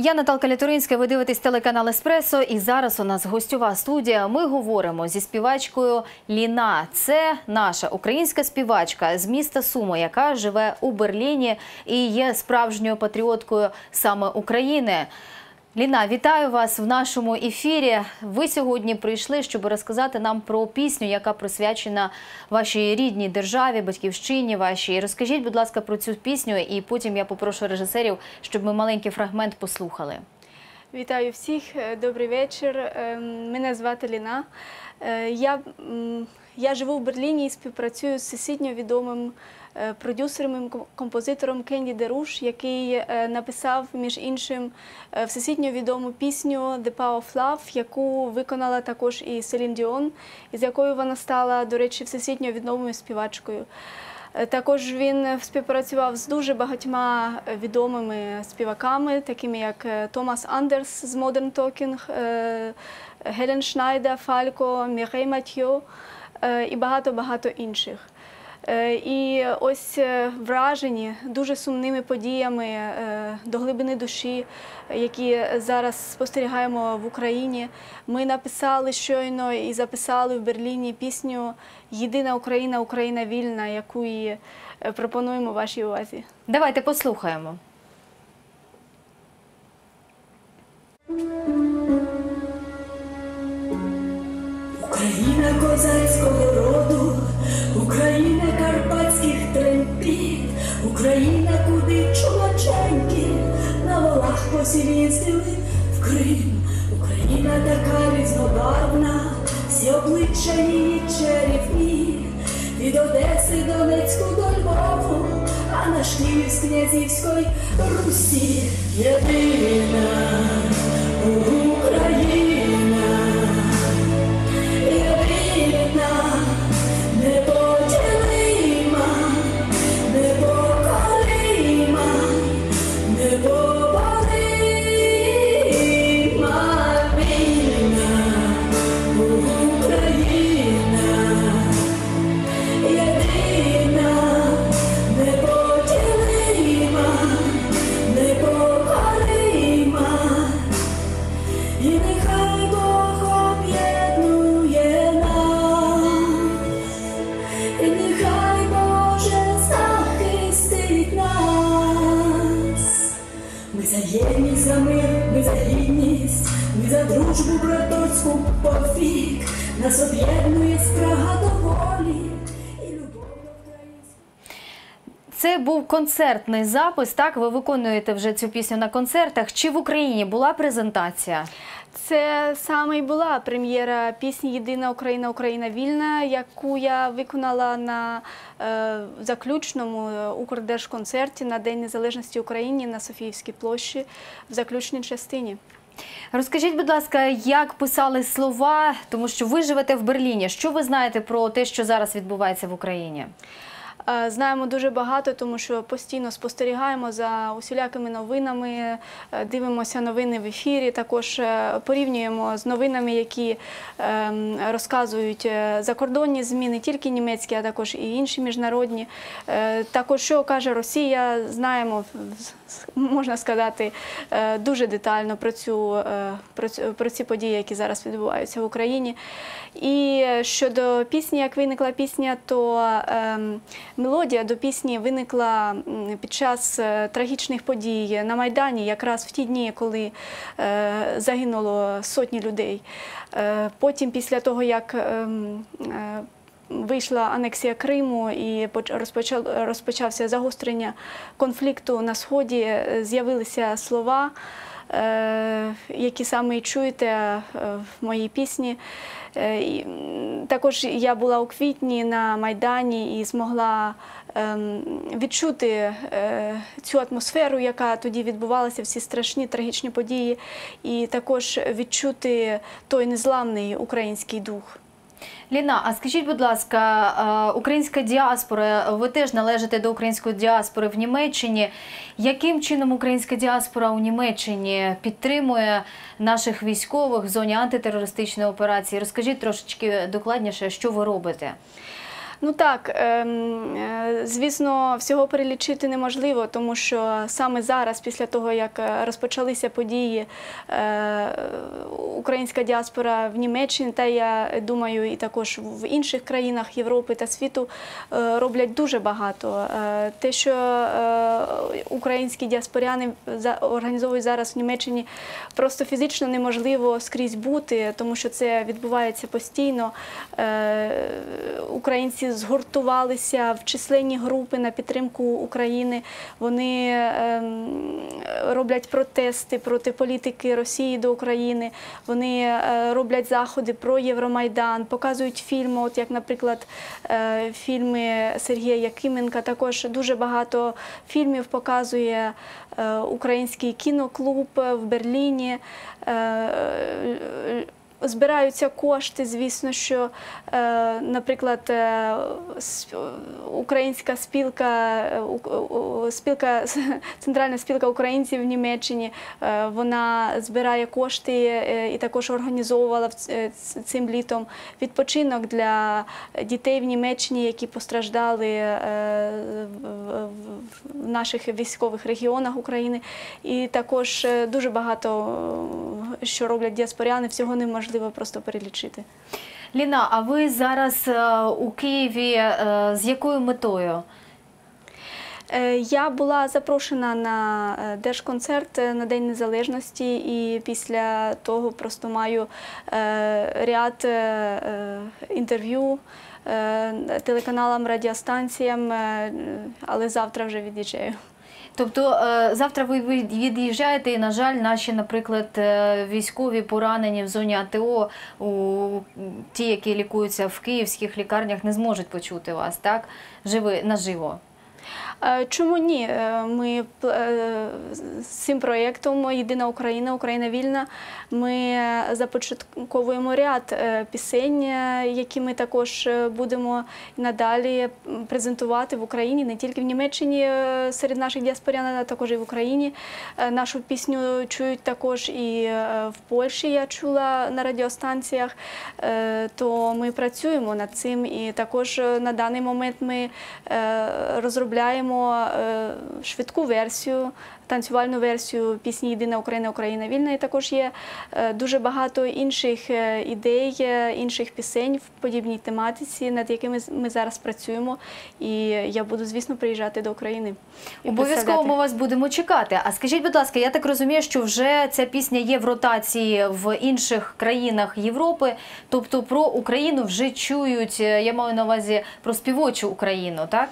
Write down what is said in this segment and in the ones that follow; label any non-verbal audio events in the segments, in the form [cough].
Я Наталка Лятуринська. Ви дивитесь телеканал Еспресо. І зараз у нас гостьова студія. Ми говоримо зі співачкою Ліна. Це наша українська співачка з міста Сумо, яка живе у Берліні і є справжньою патріоткою саме України. Ліна, вітаю вас в нашому ефірі. Ви сьогодні прийшли, щоб розказати нам про пісню, яка присвячена вашій рідній державі, батьківщині вашій. Розкажіть, будь ласка, про цю пісню, і потім я попрошу режисерів, щоб ми маленький фрагмент послухали. Вітаю всіх, е, добрий вечір. Е, Мене звати Ліна. Е, Я, я живу в Берліні і співпрацюю з всесвітньо відомим продюсером і композитором Кенді Деруш, який е, написав, між іншим, е, всесвітньо відому пісню The Power of Love, яку виконала також і Селін Діон, з якою вона стала, до речі, всесвітньо відомою співачкою. Е, Також він співпрацював з дуже багатьма е, відомими співаками, такими як е, Томас Андерс з Modern Talking, е, Гелен Шнайда, Фалько, Мірей Матьо е, і багато-багато інших. Е, І ось е, вражені дуже сумними подіями е, до глибини душі, які зараз спостерігаємо в Україні. Ми написали щойно і записали в Берліні пісню Єдина Україна, Україна вільна, яку і пропонуємо вашій увазі. Давайте послухаємо. Україна, куди чумаченьки на волах посілістили в Крим, Україна така різнобарвна, всі обличчя її чарівні, від Одеси Донецьку до Львову, а наш Київ з князівської Русі. Єдина Україна. Гідність, ми за дружбу браторську повік. Нас об'єднує спрага до волі. Це був концертний запис. Так, ви виконуєте вже цю пісню на концертах. Чи в Україні була презентація? Це саме і була прем'єра пісні Єдина Україна, Україна вільна, яку я виконала на е, заключному е, Укрдержконцерті на День Незалежності України на Софіївській площі в заключній частині. Розкажіть, будь ласка, як писали слова, тому що ви живете в Берліні. Що ви знаєте про те, що зараз відбувається в Україні? Е, Знаємо дуже багато, тому що постійно спостерігаємо за усілякими новинами, е, дивимося новини в ефірі. Також е, порівнюємо з новинами, які ем, розказують закордонні ЗМІ, не тільки німецькі, а також і інші міжнародні. Також що каже Росія, знаємо можна сказати е, дуже детально про цю е, про про ці події, які зараз відбуваються в Україні. І щодо пісні, як виникла пісня, то ем, мелодія до пісні виникла під час е, трагічних подій на Майдані, якраз в ті дні, коли е, загинуло сотні людей. Е, Потім, після того, як ем, е, Вийшла анексія Криму і поч- розпочався загострення конфлікту на сході. е, З'явилися слова, е, які саме і чуєте е, в моїй пісні. Також я була у квітні на Майдані і змогла ем, відчути цю атмосферу, яка тоді відбувалася, всі страшні трагічні події, і також відчути той незламний український дух. Ліна, а скажіть, будь ласка, е, українська діаспора, ви теж належите до української діаспори в Німеччині. Яким чином українська діаспора у Німеччині підтримує наших військових в зоні антитерористичної операції? Розкажіть трошечки докладніше, що ви робите? Ну так, ем, е, звісно, всього перелічити неможливо, тому що саме зараз, після того, як е, розпочалися події, е, українська діаспора в Німеччині, та я думаю, і також в інших країнах Європи та світу роблять дуже багато. Те, що українські діаспоряни організовують зараз в Німеччині, просто фізично неможливо скрізь бути, тому що це відбувається постійно. Е, Згуртувалися в численні групи на підтримку України. Вони ем, роблять протести проти політики Росії до України. Вони е, роблять заходи про Євромайдан, показують фільми, от як, наприклад, е, фільми Сергія Якименка. Також дуже багато фільмів показує е, український кіноклуб в Берліні. Збираються кошти, звісно, що, е, наприклад, е, українська спілка, е, спілка, [laughs] Центральна спілка українців в Німеччині, вона збирає кошти і також організовувала цим літом відпочинок для дітей в Німеччині, які постраждали в- наших військових регіонах України. І також дуже багато що роблять діаспоряни, всього неможливо просто перелічити. Ліна, а ви зараз е, у Києві е, з якою метою? Е, Я була запрошена на держконцерт на День Незалежності, і після того просто маю ряд інтерв'ю телеканалам, радіостанціям, але завтра вже від'їжджаю. Тобто е, завтра ви від'їжджаєте, і, на жаль, наші, наприклад, е, військові поранені в зоні АТО, у ті, які лікуються в київських лікарнях, не зможуть почути вас, так? Живи наживо. Е, Чому ні? Е, Ми е, з цим проєктом Єдина Україна, Україна вільна. Ми започатковуємо ряд пісень, які ми також будемо надалі презентувати в Україні, не тільки в Німеччині серед наших діаспорян, а також і в Україні. Нашу пісню чують також і в Польщі. Я чула на радіостанціях. То ми працюємо над цим, і також на даний момент ми розробляємо е, швидку версію, танцювальну версію пісні Єдина Україна, Україна вільна. І також є е, дуже багато інших е, ідей, інших пісень в подібній тематиці, над якими ми зараз працюємо. І я буду, звісно, приїжджати до України. Обов'язково ми вас будемо чекати. А скажіть, будь ласка, я так розумію, що вже ця пісня є в ротації в інших країнах Європи. Тобто про Україну вже чують, я маю на увазі про співочу Україну, так?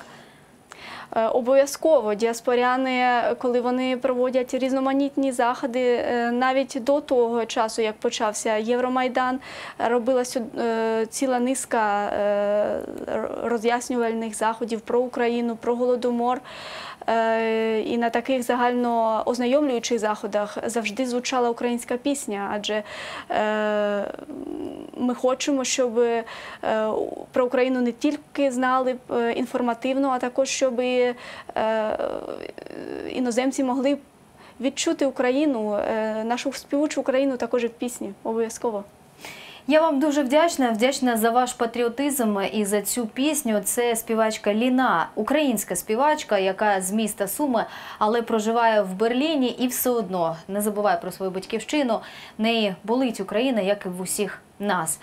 Е, Обов'язково діаспоряни, коли вони проводять різноманітні заходи, е, навіть до того часу, як почався Євромайдан, робилася е, ціла низка роз'яснювальних заходів про Україну, про голодомор. І на таких загально ознайомлюючих заходах завжди звучала українська пісня, адже ми хочемо, щоб про Україну не тільки знали інформативно, а також щоб і, е, іноземці могли відчути Україну, е, нашу співучу Україну також в пісні. Обов'язково. Я вам дуже вдячна, вдячна за ваш патріотизм і за цю пісню. Це співачка Ліна, українська співачка, яка з міста Суми, але проживає в Берліні і все одно не забуває про свою батьківщину. В неї болить Україна, як і в усіх нас.